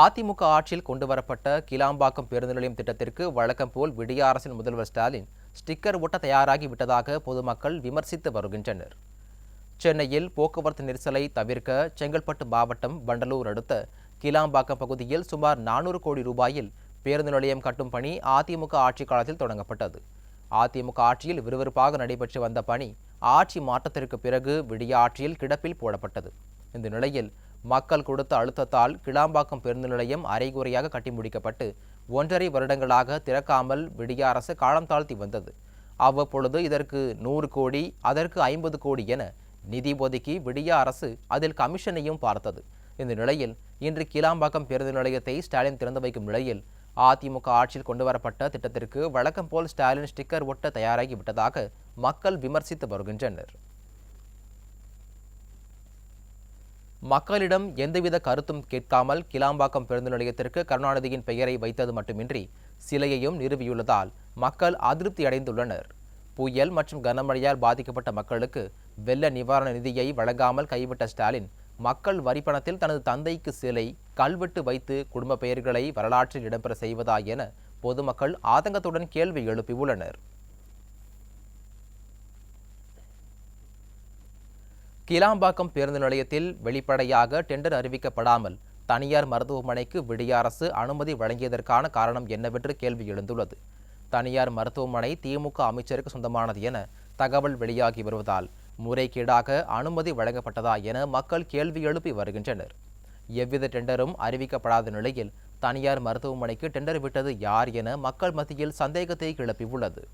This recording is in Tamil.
அதிமுக ஆட்சியில் கொண்டுவரப்பட்ட கிளாம்பாக்கம் பேருந்து நிலையம் திட்டத்திற்கு வழக்கம் போல் விடிய அரசின் முதல்வர் ஸ்டாலின் ஸ்டிக்கர் ஒட்ட தயாராகி விட்டதாக பொதுமக்கள் விமர்சித்து வருகின்றனர். சென்னையில் போக்குவரத்து நெரிசலை தவிர்க்க செங்கல்பட்டு மாவட்டம் வண்டலூர் அடுத்த கிளாம்பாக்கம் பகுதியில் சுமார் நானூறு கோடி ரூபாயில் பேருந்து நிலையம் கட்டும் பணி அதிமுக ஆட்சி காலத்தில் தொடங்கப்பட்டது. அதிமுக ஆட்சியில் விறுவிறுப்பாக நடைபெற்று வந்த பணி ஆட்சி மாற்றத்திற்கு பிறகு விடிய ஆட்சியில் கிடப்பில் போடப்பட்டது. இந்த நிலையில் மக்கள் கொடுத்த அழுத்தத்தால் கிளாம்பாக்கம் பேருந்து நிலையம் அரைகுறையாக கட்டி முடிக்கப்பட்டு ஒன்றரை வருடங்களாக திறக்காமல் விடிய அரசு காலம் தாழ்த்தி வந்தது. அவ்வப்பொழுது இதற்கு நூறு கோடி அதற்கு ஐம்பது கோடி என நிதி ஒதுக்கி விடிய அரசு அதில் கமிஷனையும் பார்த்தது. இந்த நிலையில் இன்று கிளாம்பாக்கம் பேருந்து நிலையத்தை ஸ்டாலின் திறந்து வைக்கும் நிலையில் அதிமுக ஆட்சியில் கொண்டுவரப்பட்ட திட்டத்திற்கு வழக்கம் போல் ஸ்டாலின் ஸ்டிக்கர் ஒட்ட தயாராகி விட்டதாக மக்கள் விமர்சித்து வருகின்றனர். மக்களிடம் எந்தவித கருத்தும் கேட்காமல் கிளாம்பாக்கம் பேருந்து நிலையத்திற்கு கருணாநிதியின் பெயரை வைத்தது மட்டுமின்றி சிலையையும் நிறுவியுள்ளதால் மக்கள் அதிருப்தி அடைந்துள்ளனர். புயல் மற்றும் கனமழையால் பாதிக்கப்பட்ட மக்களுக்கு வெள்ள நிவாரண நிதியை வழங்காமல் கைவிட்ட ஸ்டாலின் மக்கள் வரிப்பணத்தில் தனது தந்தைக்கு சிலை கல்வெட்டு வைத்து குடும்ப பெயர்களை வரலாற்றில் இடம்பெற செய்வதா என பொதுமக்கள் ஆதங்கத்துடன் கேள்வி எழுப்பியுள்ளனர். கிளாம்பாக்கம் பேருந்து நிலையத்தில் வெளிப்படையாக டெண்டர் அறிவிக்கப்படாமல் தனியார் மருத்துவமனைக்கு விடிய அரசு அனுமதி வழங்கியதற்கான காரணம் என்னவென்று கேள்வி எழுந்துள்ளது. தனியார் மருத்துவமனை திமுக அமைச்சருக்கு சொந்தமானது என தகவல் வெளியாகி வருவதால் முறைகேடாக அனுமதி வழங்கப்பட்டதா என மக்கள் கேள்வி எழுப்பி வருகின்றனர். எவ்வித டெண்டரும் அறிவிக்கப்படாத நிலையில் தனியார் மருத்துவமனைக்கு டெண்டர் விட்டது யார் என மக்கள் மத்தியில் சந்தேகத்தை கிளப்பியுள்ளது.